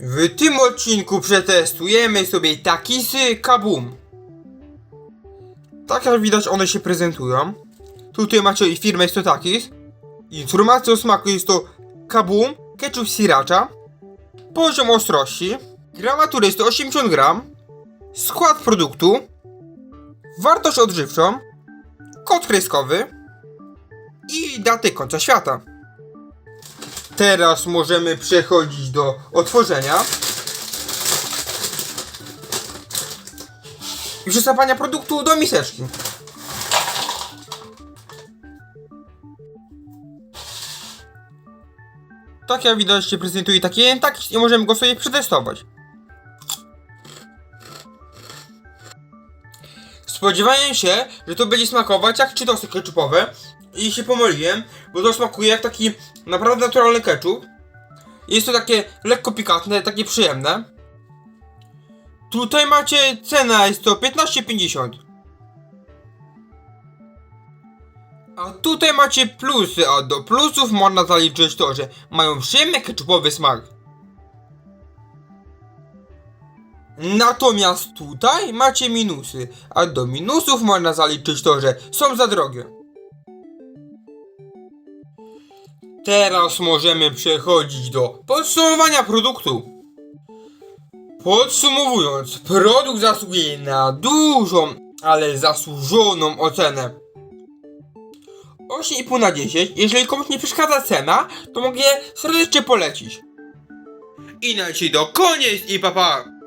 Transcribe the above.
W tym odcinku przetestujemy sobie takisy kabum. Tak jak widać one się prezentują. Tutaj macie i firmę jest to takis. Informacja o smaku jest to kabum, ketchup sriracha. Poziom ostrości. Gramatury jest to 80 gram. Skład produktu. Wartość odżywczą. Kod kreskowy. I daty końca świata. Teraz możemy przechodzić do otworzenia. I przysapania produktu do miseczki. Tak jak widać się prezentuje taki tak i możemy go sobie przetestować. Spodziewałem się, że to będzie smakować jak czytosy ketchupowe i się pomyliłem, bo to smakuje jak taki naprawdę naturalny ketchup. Jest to takie lekko pikantne, takie przyjemne. Tutaj macie cena, jest to 15,50. A tutaj macie plusy, a do plusów można zaliczyć to, że mają przyjemny ketchupowy smak. Natomiast tutaj macie minusy, a do minusów można zaliczyć to, że są za drogie. Teraz możemy przechodzić do podsumowania produktu. Podsumowując, produkt zasługuje na dużą, ale zasłużoną ocenę. 8,5 na 10. Jeżeli komuś nie przeszkadza cena, to mogę serdecznie polecić. I na do koniec i papa. Pa.